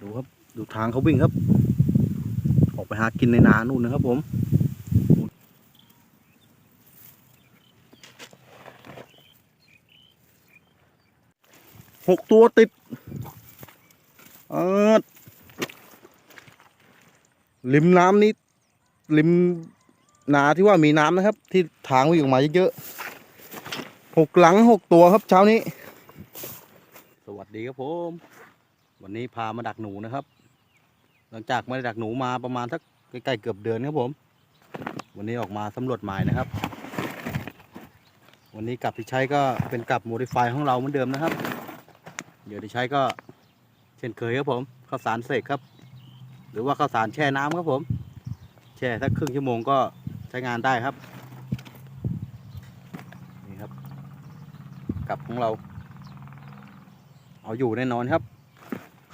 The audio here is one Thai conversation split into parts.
ดูครับ ดูทางเขาวิ่งครับ ออกไปหากินในนานู่นนะครับผมหกตัวติดเออริมน้ำนี้ริมนาที่ว่ามีน้ำนะครับ ที่ทางวิ่งออกมาเยอะๆหกหลังหกตัวครับเช้านี้ สวัสดีครับผม วันนี้พามาดักหนูนะครับ หลังจากไม่ได้ดักหนูมาประมาณสักใกล้ๆเกือบเดือนครับผม วันนี้ออกมาสำรวจหมายนะครับ วันนี้กลับที่ใช้ก็เป็นกลับโมดิฟายของเราเหมือนเดิมนะครับ เดี๋ยวที่ใช้ก็เช่นเคยครับผมข้าวสารเสกครับ หรือว่าข้าวสารแช่น้ำครับผม แช่สักครึ่งชั่วโมงก็ใช้งานได้ครับนี่ครับกลับของเรา เอาอยู่แน่นอนครับ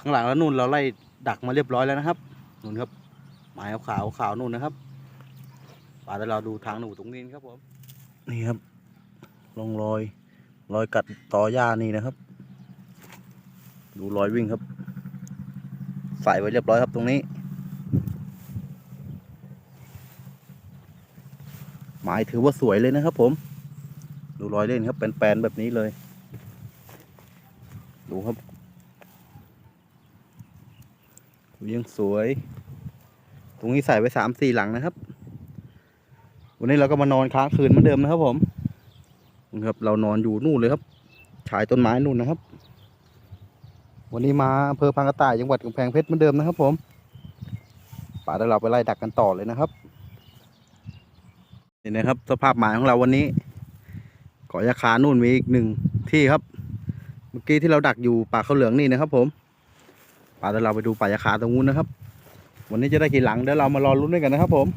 างหลังแล้วนู่นเราไล่ดักมาเรียบร้อยแล้วนะครับนู่นครับหมายขาวขาวนู่นนะครับป่าแต่เราดูทางหนูตรงนี้ครับผมนี่ครับลองรอยรอยกัดต่อหญ้านี่นะครับ ดูรอยวิ่งครับ ใส่ไว้เรียบร้อยครับตรงนี้ หมายถือว่าสวยเลยนะครับผม ดูรอยเล่นครับเป็นแปนๆแบบนี้เลย ดูครับดู ยังสวย ตรงนี้ใส่ไว้สามสี่หลังนะครับ วันนี้เราก็มานอนค้างคืนเหมือนเดิมนะครับผมนะครับเรานอนอยู่นู่นเลยครับชายต้นไม้นู่นนะครับ วันนี้มาอำเภอพังกระต่ายจังหวัดกำแพงเพชรเหมือนเดิมนะครับ ผมป่าเดี๋ยวเราไปไล่ดักกันต่อเลยนะครับนี่นะครับ สภาพหมายของเราวันนี้เกาะยาคานู่นมีอีกหนึ่งที่ครับ เมื่อกี้ที่เราดักอยู่ป่าเขาวเหลืองนี่นะครับ ผม เดี๋ยวเราไปดูป่ายาคาตรงนู้นนะครับ วันนี้จะได้กี่หลังเดี๋ยวเรามารอลุ้นด้วยกันนะครับผม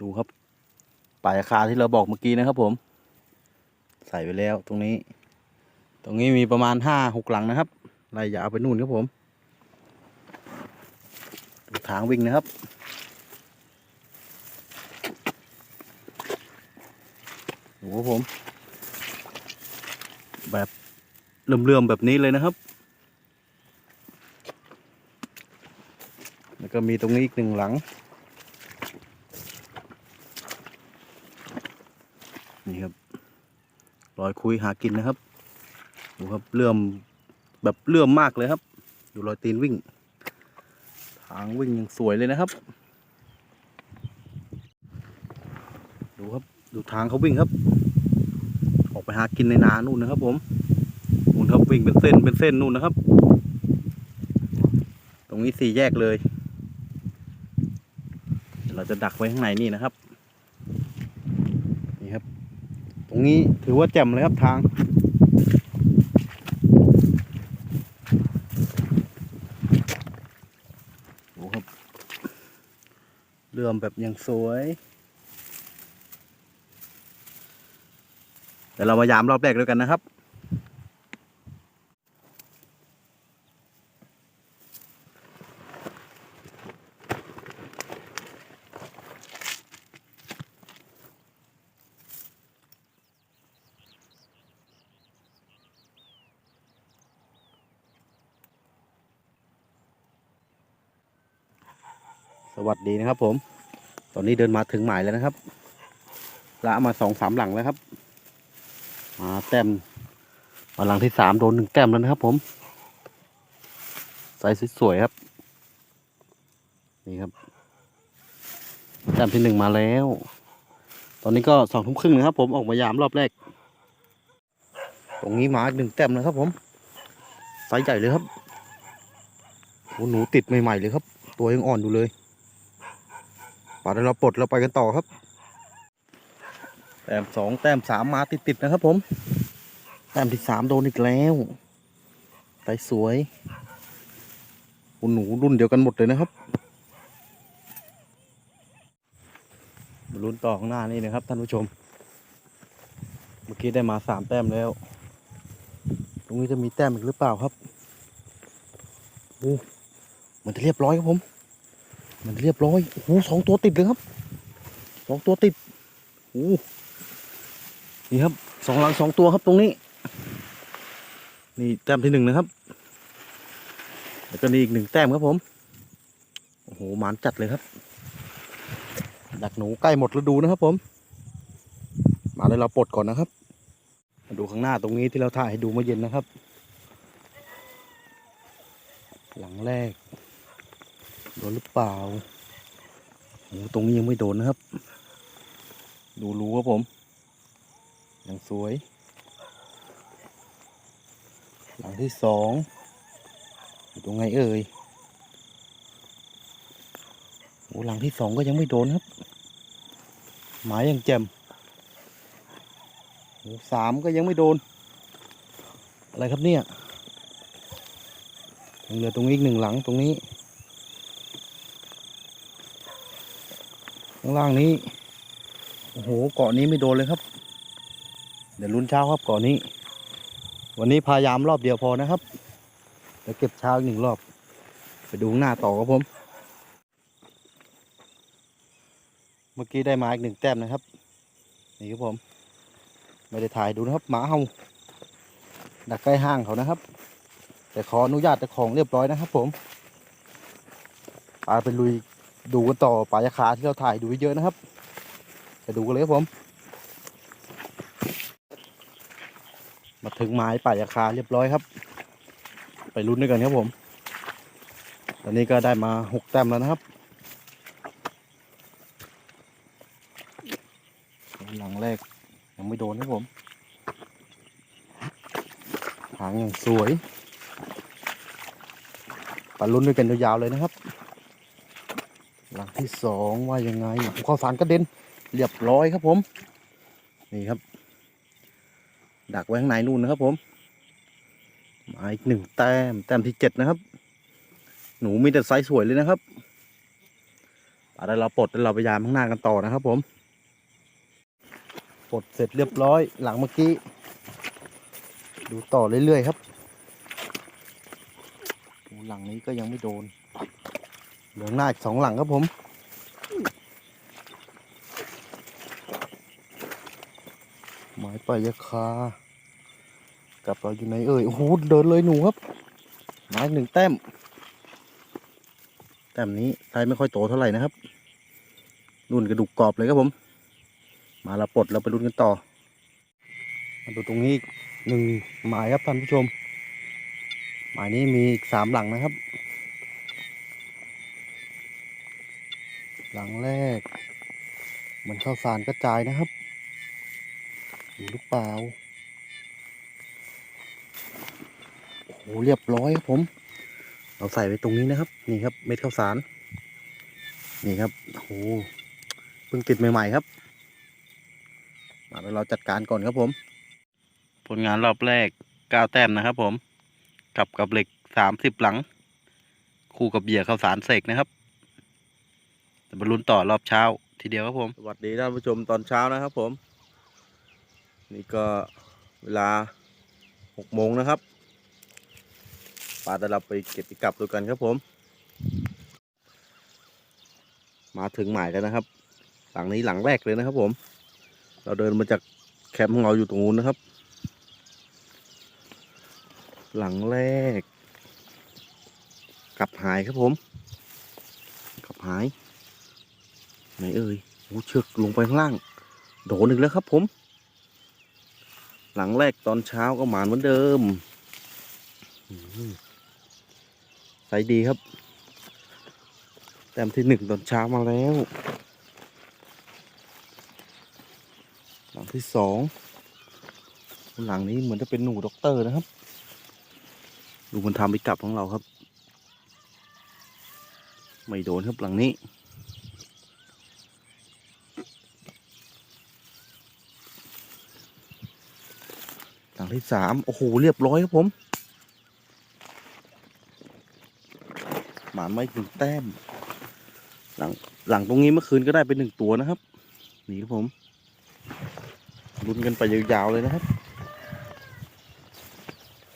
ดูครับป่ายาคาที่เราบอกเมื่อกี้นะครับผม ใส่ไปแล้วตรงนี้ ตรงนี้มีประมาณห้าหกหลังนะครับไล่ยาวไปนู่นครับผมางวิ่งนะครับดูครับผม แบบเลื่อมๆแบบนี้เลยนะครับ แล้วก็มีตรงนี้อีกหนึ่งหลัง นี่ครับรอยคุยหากินนะครับ ดูครับเลื่อมแบบเลื่อมมากเลยครับ ดูรอยตีนวิ่งางวิ่งยังสวยเลยนะครับ ดูครับดูทางเขาวิ่งครับ ออกไปหากินในนานู่นนะครับ ผมนู่นครับวิ่งเป็นเส้นเป็นเส้นนู่นนะครับ ตรงนี้สี่แยกเลยเดี๋ยวเราจะดักไว้ข้างในนี่นะครับ นี่ครับ ตรงนี้ถือว่าแจ่มเลยครับทาง โอ้ครับ เรื่อมแบบยังสวย เดี๋ยวเรามายามรอบแรกด้วยกันนะครับ สวัสดีนะครับผม ตอนนี้เดินมาถึงหมายแล้วนะครับ ละมาสองสามหลังแล้วครับ มาแต้มมาหลังที่สามโดนหนึ่งแต้มแล้วนะครับ ผมใส่สวยๆครับ นี่ครับแต้มที่หนึ่งมาแล้ว ตอนนี้ก็สองทุ่มครึ่งนะครับ ผมออกมายามรอบแรก ตรงนี้มาหนึ่งแต้มนะครับ ผมไซส์ใหญ่เลยครับโอ้หนูติดใหม่ๆเลยครับ ตัวยังอ่อนอยู่เลย ป่าเดี๋ยวเราปลดเราไปกันต่อครับ แต้มสองแต้มสามมาติดๆนะครับ ผม แต้มที่สามโดนอีกแล้วไตสวยคุณหนูรุ่นเดียวกันหมดเลยนะครับลุ้นต่อข้างหน้านี่นะครับท่านผู้ชม เมื่อกี้ได้มาสามแต้มแล้ว ตรงนี้จะมีแต้มอีกหรือเปล่าครับโอ้มันจะเรียบร้อยครับผม มันเรียบร้อย โอ้โหสองตัวติดเลยครับ สองตัวติด โอ้โหนี่ครับสองหลังสองตัวครับตรงนี้ นี่แต้มที่หนึ่งนะครับ แล้วก็นี่อีกหนึ่งแต้มครับผม โอ้โหหมานจัดเลยครับ ดักหนูใกล้หมดฤดูนะครับผม มาเลยเราปลดก่อนนะครับ มาดูข้างหน้าตรงนี้ที่เราถ่ายให้ดูเมื่อเย็นนะครับ หลังแรก ดนหรือเปล่าโอ้ตรงนี้ยังไม่โดนนะครับ ดูรูครับผม ยังสวย หลังที่สองอยู่ตรงไงเอ่ยโอ้หลังที่สองก็ยังไม่โดนครับ หมายยังแจ่มโอ้สามก็ยังไม่โดน อะไรครับเนี่ยยังเหลือตรงนี้อีกหนึ่งหลังตรงนี้ ข้าง ล่างนี้ โอ้โห เกาะนี้ไม่โดนเลยครับ เดี๋ยวลุ้นเช้าครับเกาะนี้ วันนี้พยายามรอบเดียวพอนะครับ เดี๋ยวเก็บเช้าอีกหนึ่งรอบ ไปดูหน้าต่อครับผม เมื่อกี้ได้มาอีกหนึ่งแต้มนะครับ นี่ครับผม ไม่ได้ถ่ายดูนะครับ หมาเห่าดักใกล้ห้างเขานะครับ แต่ขออนุญาตเจ้าของเรียบร้อยนะครับผมปาไปลุย ดูกันต่อปลายาคาที่เราถ่ายดูไว้เยอะนะครับไปดูกันเลยครับผม มาถึงไม้ป่ายาคาเรียบร้อยครับ ไปลุ้นด้วยกันครับผม ตอนนี้ก็ได้มาหกแต้มแล้วนะครับหลังแรกยังไม่โดนครับผมหางอย่างสวยไปลุ้นด้วยกันยาวๆเลยนะครับ ที่สองว่ายังไงข้าวสารกระเด็นเรียบร้อยครับผม นี่ครับ ดักไว้ข้างในนู่นนะครับผมมาอีกหนึ่งแต้มแต้มที่เจ็ดนะครับ หนูมีแต่ไซส์สวยเลยนะครับอาได้เราปลดแล้วเราไปยามข้างหน้ากันต่อนะครับ ผมปลดเสร็จเรียบร้อยหลังเมื่อกี้ ดูต่อเรื่อยๆครับหลังนี้ก็ยังไม่โดนเหลืองหน้าอีกสองหลังครับผม หมายไปยาคา กับเราอยู่ไหนเอ่ยโอ้โหเดินเลยหนูครับมาหนึ่งแต้ม แต้มนี้ไทยไม่ค่อยโตเท่าไหร่นะครับรุ่นกระดูกกรอบเลยครับผม มาเราปลดเราไปรุ่นกันต่อ มาดูตรงนี้หนึ่งหมายครับท่านผู้ชม หมายนี้มีอีกสามหลังนะครับ หลังแรก มันข้าวสารกระจายนะครับ อยู่หรือเปล่า โอ้โหเรียบร้อยครับผม เราใส่ไว้ตรงนี้นะครับ นี่ครับ เม็ดข้าวสาร นี่ครับ โอ้โหเพิ่งติดใหม่ๆครับ มาแล้วเราจัดการก่อนครับผม ผลงานรอบแรกเก้าแต้มนะครับผม กับกับเหล็กสามสิบหลัง คู่กับเหยื่อข้าวสารเสกนะครับจะบรรลุนต่อรอบเช้าทีเดียวครับผม สวัสดีท่านผู้ชมตอนเช้านะครับผม นี่ก็เวลาหกโมงนะครับปลาจะเราไปเก็บไปกลับด้วยกันครับผม มาถึงหมายแล้วนะครับ หลังนี้หลังแรกเลยนะครับผม เราเดินมาจากแคมป์ของเราอยู่ตรงนู้นนะครับ หลังแรก กลับหายครับผม กลับหาย ไหนเอ่ยโอ้เชือกลงไปข้างล่าง โดนอีกแล้วครับผม หลังแรกตอนเช้าก็หมานเหมือนเดิมใสดีครับ แต้มที่หนึ่งตอนเช้ามาแล้ว หลังที่สองหลังนี้เหมือนจะเป็นหนูด็อกเตอร์นะครับ ดูมันทำไปกลับของเราครับ ไม่โดนครับหลังนี้ ถังที่สามโอ้โหเรียบร้อยครับผม หมาไม่ถึงแต้ม หลังหลังตรงนี้เมื่อคืนก็ได้ไปหนึ่งตัวนะครับ นี่ครับผมรุนกันไปยาวๆเลยนะครับ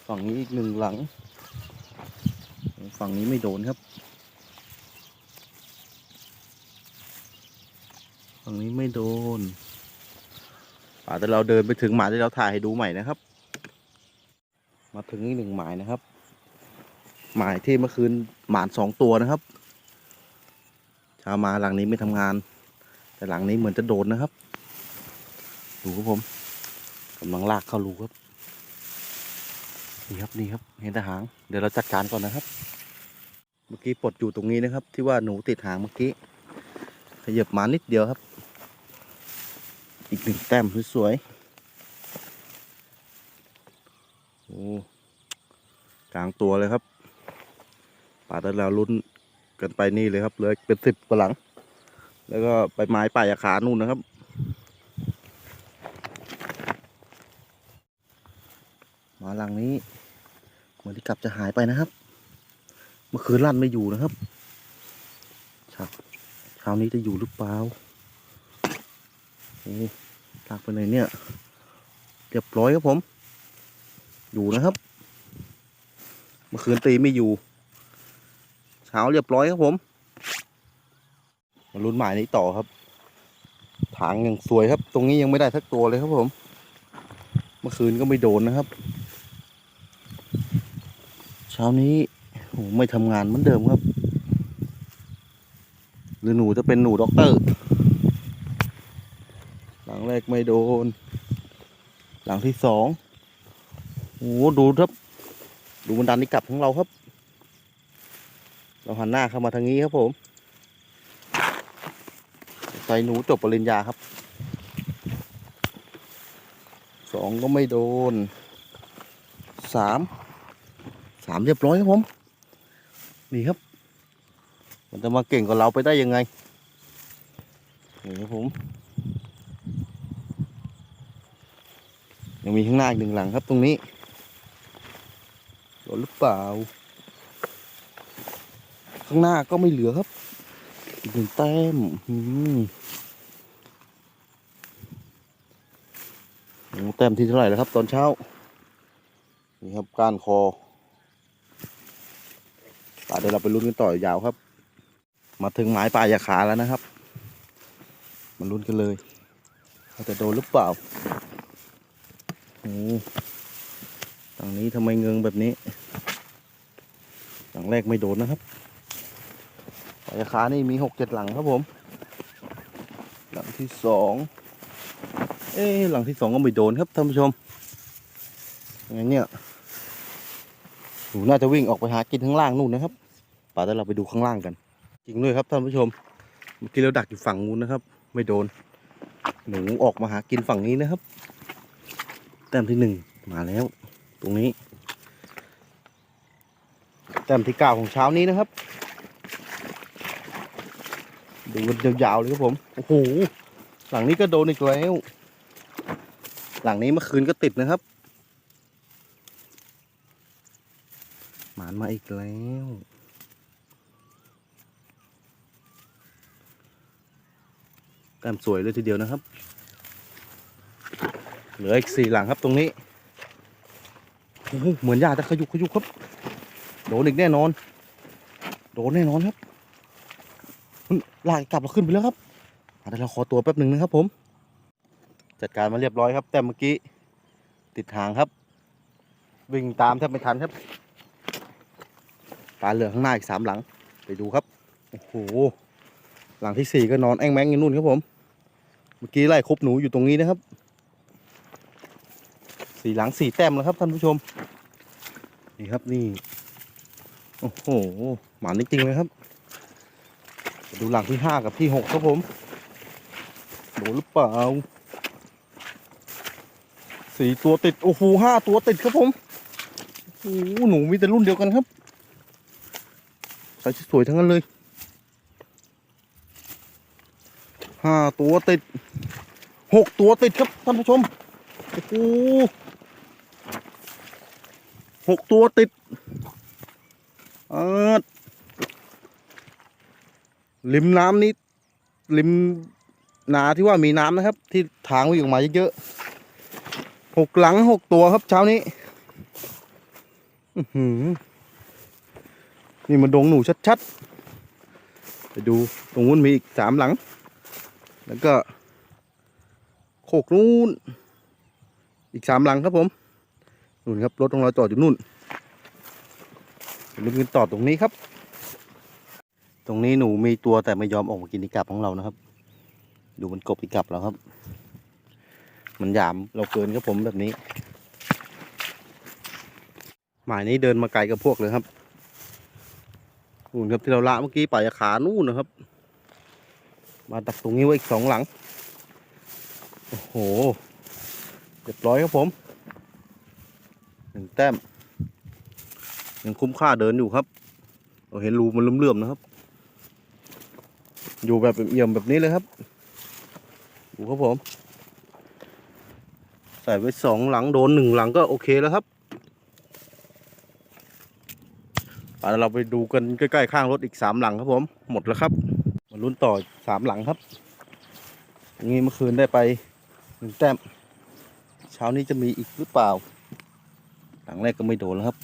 ฝั่งนี้อีกหนึ่งหลัง ฝั่งนี้ไม่โดนครับ ฝั่งนี้ไม่โดนอาแต่เราเดินไปถึงหมาที่เราถ่ายให้ดูใหม่นะครับ มาถึงอีกหนึ่งหมายนะครับ หมายที่เมื่อคืนหมานสองตัวนะครับช้ามาหลังนี้ไม่ทำงาน แต่หลังนี้เหมือนจะโดนนะครับ ดูครับผมกำลังลากเข้ารูครับนี่ครับนี่ครับเห็นแต่หาง เดี๋ยวเราจัดการก่อนนะครับ เมื่อกี้ปลดอยู่ตรงนี้นะครับ ที่ว่าหนูติดหางเมื่อกี้ขยับมานิดเดียวครับ อีกหนึ่งแต้มสวยๆ โอ้กลางตัวเลยครับป่าตะเราลุ้นกันไปนี่เลยครับเลยเป็นสิบกว่าหลัง แล้วก็ไปไม้ป่ายาขานู่นนะครับ มาหลังนี้ เหมือนที่กลับจะหายไปนะครับ เมื่อคืนลั่นไม่อยู่นะครับเช้าเช้านี้จะอยู่หรือเปล่าโอ้ลากไปไหนเนี่ย เรียบร้อยครับผม อยู่นะครับ เมื่อคืนตีไม่อยู่ เช้าเรียบร้อยครับผม มาลุ้นหมายนี้ต่อครับ ถางยังสวยครับ ตรงนี้ยังไม่ได้สักตัวเลยครับผม เมื่อคืนก็ไม่โดนนะครับ เช้านี้โหไม่ทำงานเหมือนเดิมครับ หรือหนูจะเป็นหนูด็อกเตอร์ หลังแรกไม่โดน หลังที่สอง โอ้โหดูครับ ดูบันดาลนิกลับของเราครับ เราหันหน้าเข้ามาทางนี้ครับผมใส่หนูจบปริญญาครับสองก็ไม่โดนสามสามเรียบร้อยครับผมนี่ครับ มันจะมาเก่งกว่าเราไปได้ยังไงนี่ครับผมยังมีข้างหน้าอีกหนึ่งหลังครับตรงนี้ โดนหรือเปล่า ข้างหน้าก็ไม่เหลือครับอีกหนึ่งแต้มแต้มที่เท่าไหร่แล้วครับ ตอนเช้า นี่ครับก้านคอป่าเดี๋ยวเราไปลุ้นกันต่อยาวครับ มาถึงหมายปลายาขาแล้วนะครับมาลุ้นกันเลยว่าจะโดนหรือเปล่าโอ้ ทางนี้ทำไมเงืงแบบนี้หลังแรกไม่โดนนะครับปลายขานี่มีหกเจ็ดหลังครับผม หลังที่สองเอ๊หลังที่สองก็ไม่โดนครับท่านผู้ชมยังไงเนี่ยหนูน่าจะวิ่งออกไปหากินข้างล่างนู่นนะครับป่าแต่เราไปดูข้างล่างกัน จริงด้วยครับท่านผู้ชมเมื่อกี้เราดักอยู่ฝั่งนู้นนะครับ ไม่โดน หนูออกมาหากินฝั่งนี้นะครับ แต้มที่หนึ่งมาแล้ว ตรงนี้ แต้มที่เก้าของเช้านี้นะครับ ดูกันยาวๆเลยครับผม โอ้โห หลังนี้ก็โดนอีกแล้ว หลังนี้เมื่อคืนก็ติดนะครับ หมานมาอีกแล้วแต้มสวยเลยทีเดียวนะครับ เหลืออีกสี่หลังครับตรงนี้ เหมือนยาจะขยุกขยุกครับ โดนอีกแน่นอน โดนแน่นอนครับลากกลับเราขึ้นไปแล้วครับเดี๋ยวเราขอตัวแป๊บหนึ่งนะครับผม จัดการมาเรียบร้อยครับ แต่เมื่อกี้ติดหางครับ วิ่งตามแทบไม่ทันครับปลาเหลือข้างหน้าอีกสามหลัง ไปดูครับ โอ้โห หลังที่สี่ก็นอนแองแมงอยู่นู่นครับผม เมื่อกี้ไล่คบหนูอยู่ตรงนี้นะครับ สีหลังสี่แต้มแล้วครับท่านผู้ชม นี่ครับนี่ โอ้โห หมานจริงๆเลยครับ ดูหลังที่ห้ากับที่หกครับผมโดนหรือเปล่าสี่ตัวติด โอ้โหห้าตัวติดครับผมโอ้โหหนูมีแต่รุ่นเดียวกันครับใส่สวยทั้งนั้นเลยห้าตัวติดหกตัวติดครับท่านผู้ชม โอ้โห หกตัวติดเออริมน้ำนี้ริมนาที่ว่ามีน้ำนะครับ ที่ทางวิ่งออกมาเยอะๆหกหลังหกตัวครับเช้านี้หือนี่มันดงหนูชัดๆ ไปดูตรงนู้นมีอีกสามหลัง แล้วก็โคกนู้นอีกสามหลังครับผม นู่นครับรถของเราจอดอยู่นู่นลืมกันต่อตรงนี้ครับ ตรงนี้หนูมีตัวแต่ไม่ยอมออกมากินอีกับของเรานะครับ ดูมันกบอีกับเราครับ มันหยามเราเกินครับผมแบบนี้ หมายนี้เดินมาไกลกับพวกเลยครับนู่นครับที่เราละเมื่อกี้ป่ายขานู่นนะครับ มาดักตรงนี้ไว้อีกสองหลัง โอ้โหเรียบร้อยครับผม หนึ่งแต้มยังคุ้มค่าเดินอยู่ครับเราเห็นรูมันเลื่อมๆนะครับ อยู่แบบเอี่ยมแบบนี้เลยครับดูครับผม ใส่ไว้สองหลังโดนหนึ่งหลังก็โอเคแล้วครับอะเราไปดูกันใกล้ๆข้างรถอีกสามหลังครับผม หมดแล้วครับ มาลุ้นต่อสามหลังครับอย่างนี้เมื่อคืนได้ไปหนึ่งแต้ม เช้านี้จะมีอีกหรือเปล่า หลังแรกก็ไม่โดนแล้วครับ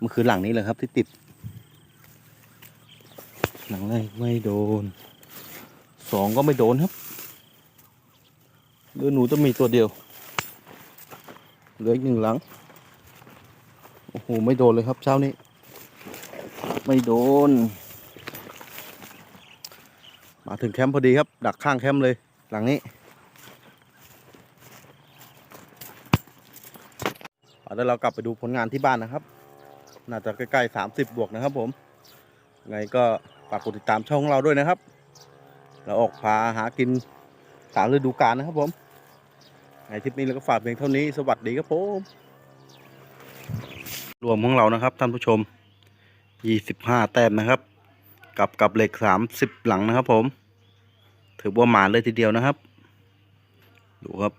มื่อคืนหลังนี้แหละครับที่ติด หลังแรกไม่โดนสองก็ไม่โดนครับเหลือหนูจะมีตัวเดียวเหลืออีกหนึ่งหลังโอ้โหไม่โดนเลยครับเช้านี้ ไม่โดน มาถึงแคมป์พอดีครับ ดักข้างแคมป์เลยหลังนี้ เดี๋ยวเรากลับไปดูผลงานที่บ้านนะครับ น่าจะใกล้ๆสามสิบบวกนะครับ ผมไงก็ฝากกดติดตามช่องของเราด้วยนะครับ เราออกพาหากินตามฤดูกาลนะครับ ผมในทริปนี้เราก็ฝากเพียงเท่านี้สวัสดีครับผมรวมของเรานะครับท่านผู้ชม 25 แต้มนะครับ กับกับเหล็ก 30 หลังนะครับ ผม ถือว่าหมาเลยทีเดียวนะครับ ดูครับ